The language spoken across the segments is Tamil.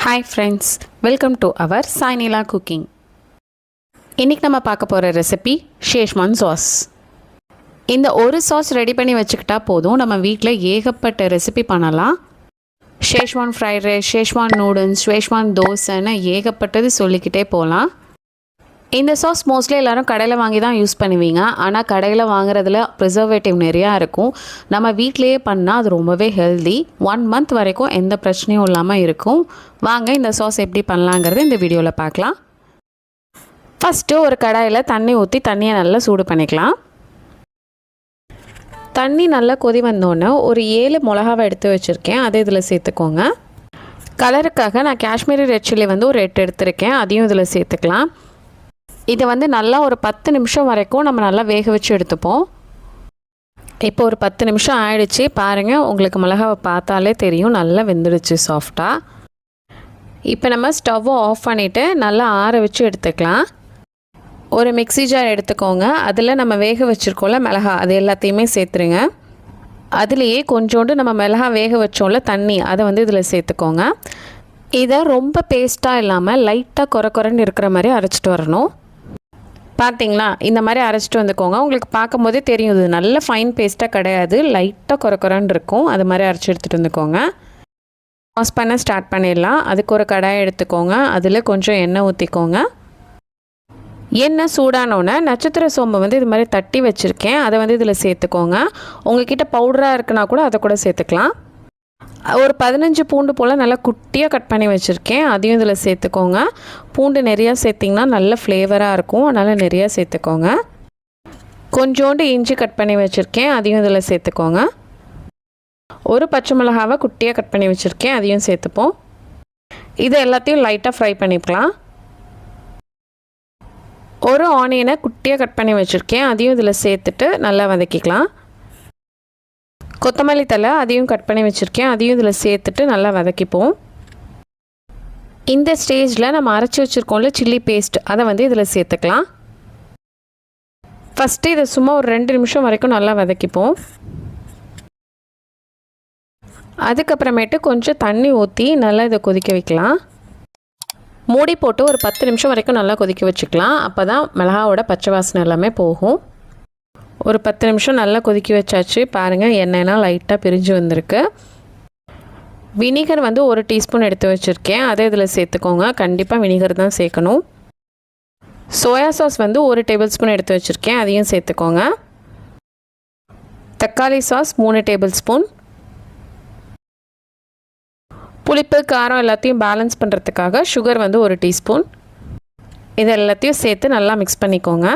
Hi friends welcome to our சாய்னிலா cooking இன்றைக்கி நம்ம பார்க்க போகிற ரெசிபி ஷேஷ்மான் சாஸ் இந்த ஒரு சாஸ் ரெடி பண்ணி வச்சுக்கிட்டா போதும் நம்ம வீட்டில் ஏகப்பட்ட ரெசிபி பண்ணலாம். Schezwan fried rice Schezwan noodles Schezwan தோசைன்னு ஏகப்பட்டது சொல்லிக்கிட்டே போகலாம் இந்த சாஸ் மோஸ்ட்லி எல்லோரும் கடையில் வாங்கி தான் யூஸ் பண்ணுவீங்க. ஆனால் கடையில் வாங்குறதுல ப்ரிசர்வேட்டிவ் நிறையா இருக்கும். நம்ம வீட்டிலேயே பண்ணால் அது ரொம்பவே ஹெல்தி ஒன் மந்த் வரைக்கும் எந்த பிரச்சனையும் இல்லாமல் இருக்கும். வாங்க இந்த சாஸ் எப்படி பண்ணலாங்கிறது இந்த வீடியோவில் பார்க்கலாம். ஃபஸ்ட்டு ஒரு கடாயில் தண்ணி ஊற்றி தண்ணியை நல்லா சூடு பண்ணிக்கலாம். தண்ணி நல்லா கொதி வந்தோடனே ஒரு ஏழு மிளகாவை எடுத்து வச்சுருக்கேன். அதை இதில் சேர்த்துக்கோங்க. கலருக்காக நான் காஷ்மீரி ரெட் சில்லி வந்து ஒரு எட்டு எடுத்திருக்கேன். அதையும் இதில் சேர்த்துக்கலாம். இதை வந்து நல்லா ஒரு பத்து நிமிஷம் வரைக்கும் நம்ம நல்லா வேக வச்சு எடுத்துப்போம். இப்போ ஒரு பத்து நிமிஷம் ஆயிடுச்சு. பாருங்கள் உங்களுக்கு மிளகாவை பார்த்தாலே தெரியும். நல்லா வெந்துடுச்சு சாஃப்டாக இப்போ நம்ம ஸ்டவ்வை ஆஃப் பண்ணிவிட்டு நல்லா ஆற வச்சு எடுத்துக்கலாம். ஒரு மிக்சி ஜார் எடுத்துக்கோங்க. அதில் நம்ம வேக வச்சுருக்கோம்ல மிளகா அது எல்லாத்தையுமே சேர்த்துருங்க. அதுலேயே கொஞ்சோண்டு நம்ம மிளகா வேக வச்சோம்ல தண்ணி அதை வந்து இதில் சேர்த்துக்கோங்க. இதை ரொம்ப பேஸ்ட்டாக இல்லாமல் லைட்டாக குறை குறைன்னு இருக்கிற மாதிரி அரைச்சிட்டு வரணும். பார்த்தீங்களா இந்த மாதிரி அரைச்சிட்டு வந்துக்கோங்க. உங்களுக்கு பார்க்கும் போதே தெரியும். இது நல்ல ஃபைன் பேஸ்ட்டாக கிடையாது. லைட்டாக குறை இருக்கும். அது மாதிரி அரைச்சி எடுத்துகிட்டு வந்துக்கோங்க. வாஷ் பண்ண ஸ்டார்ட் பண்ணிடலாம். அதுக்கு ஒரு கடாயை எடுத்துக்கோங்க. அதில் கொஞ்சம் எண்ணெய் ஊற்றிக்கோங்க எண்ணெய் சூடானோன்னே நட்சத்திர சோம்பை வந்து இது மாதிரி தட்டி வச்சுருக்கேன். அதை வந்து இதில் சேர்த்துக்கோங்க. உங்ககிட்ட பவுடராக இருக்குன்னா கூட அதை கூட சேர்த்துக்கலாம். ஒரு பதினஞ்சு பூண்டு போல் நல்லா குட்டியாக கட் பண்ணி வச்சுருக்கேன். அதையும் இதில் சேர்த்துக்கோங்க. பூண்டு நிறையா சேர்த்திங்கன்னா நல்ல ஃப்ளேவராக இருக்கும். அதனால் நிறையா சேர்த்துக்கோங்க. கொஞ்சோண்டு இஞ்சி கட் பண்ணி வச்சுருக்கேன். அதையும் இதில் சேர்த்துக்கோங்க. ஒரு பச்சை மிளகாவை குட்டியாக கட் பண்ணி வச்சுருக்கேன். அதையும் சேர்த்துப்போம். இது எல்லாத்தையும் லைட்டாக ஃப்ரை பண்ணிக்கலாம். ஒரு ஆனியனை குட்டியாக கட் பண்ணி வச்சுருக்கேன். அதையும் இதில் சேர்த்துட்டு நல்லா வதக்கிக்கலாம். கொத்தமல்லி தலை அதையும் கட் பண்ணி வச்சுருக்கேன். அதையும் இதில் சேர்த்துட்டு நல்லா வதக்கிப்போம். இந்த ஸ்டேஜில் நம்ம அரைச்சி வச்சுருக்கோம்ல சில்லி பேஸ்ட் அதை வந்து இதில் சேர்த்துக்கலாம். ஃபஸ்ட்டு இதை சும்மா ஒரு ரெண்டு நிமிஷம் வரைக்கும் நல்லா வதக்கிப்போம். அதுக்கப்புறமேட்டு கொஞ்சம் தண்ணி ஊற்றி நல்லா இதை கொதிக்க வைக்கலாம். மூடி போட்டு ஒரு பத்து நிமிஷம் வரைக்கும் நல்லா கொதிக்க வச்சுக்கலாம். அப்போ தான் மிளகாவோட பச்சை வாசனை எல்லாமே போகும். ஒரு பத்து நிமிஷம் நல்லா கொதிக்க வச்சாச்சு. பாருங்கள் எண்ணெய்லாம் லைட்டாக பிரிஞ்சு வந்திருக்கு. வினிகர் வந்து ஒரு டீஸ்பூன் எடுத்து வச்சுருக்கேன். அதை இதில் சேர்த்துக்கோங்க. கண்டிப்பாக வினிகர் தான் சேர்க்கணும். சோயா சாஸ் வந்து ஒரு டேபிள் ஸ்பூன் எடுத்து வச்சுருக்கேன். அதையும் சேர்த்துக்கோங்க. தக்காளி சாஸ் மூணு டேபிள் ஸ்பூன் புளிப்பு காரம் எல்லாத்தையும் பேலன்ஸ் பண்ணுறதுக்காக சுகர் வந்து ஒரு டீஸ்பூன். இது எல்லாத்தையும் சேர்த்து நல்லா மிக்ஸ் பண்ணிக்கோங்க.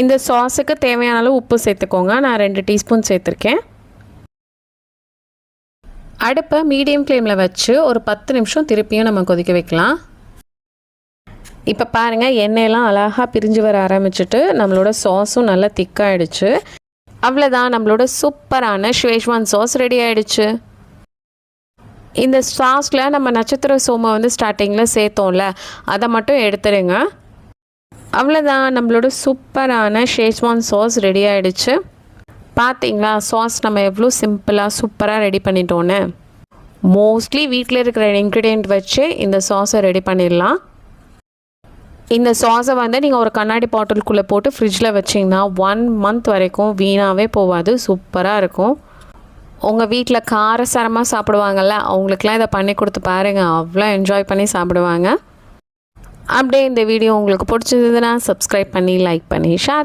இந்த சாஸுக்கு தேவையான அளவு உப்பு சேர்த்துக்கோங்க. நான் ரெண்டு டீஸ்பூன் சேர்த்துருக்கேன். அடுப்பை மீடியம் ஃப்ளேமில் வச்சு ஒரு பத்து நிமிஷம் திருப்பியும் நம்ம கொதிக்க வைக்கலாம். இப்போ பாருங்கள் எண்ணெயெல்லாம் அழகாக பிரிஞ்சு வர ஆரம்பிச்சிட்டு நம்மளோட சாஸும் நல்லா திக்காயிடுச்சு அவ்வளோதான் நம்மளோட சூப்பரான ஷ்வேஷ்வான் சாஸ் ரெடி ஆகிடுச்சு இந்த சாஸில் நம்ம நட்சத்திர சோமை வந்து ஸ்டார்டிங்கில் சேர்த்தோம்ல அதை மட்டும் எடுத்துடுங்க அவ்வளோதான் நம்மளோட சூப்பரான ஷேஸ்வான் சாஸ் ரெடி ஆகிடுச்சு பார்த்தீங்களா சாஸ் நம்ம எவ்வளோ சிம்பிளாக சூப்பராக ரெடி பண்ணிட்டோன்னு மோஸ்ட்லி வீட்டில் இருக்கிற இன்க்ரீடியண்ட் வச்சு இந்த சாஸை ரெடி பண்ணிடலாம். இந்த சாஸை வந்து நீங்கள் ஒரு கண்ணாடி பாட்டிலுக்குள்ளே போட்டு ஃப்ரிட்ஜில் வச்சிங்கன்னா ஒன் மந்த் வரைக்கும் வீணாகவே போகாது. சூப்பராக இருக்கும். உங்கள் வீட்டில் காரசாரமாக சாப்பிடுவாங்கள்ல அவங்களுக்குலாம் இதை பண்ணி கொடுத்து பாருங்கள் அவ்வளோ என்ஜாய் பண்ணி சாப்பிடுவாங்க. அப்படியே இந்த வீடியோ உங்களுக்கு பிடிச்சிருந்ததுன்னா சப்ஸ்கிரைப் பண்ணி லைக் பண்ணி ஷேர்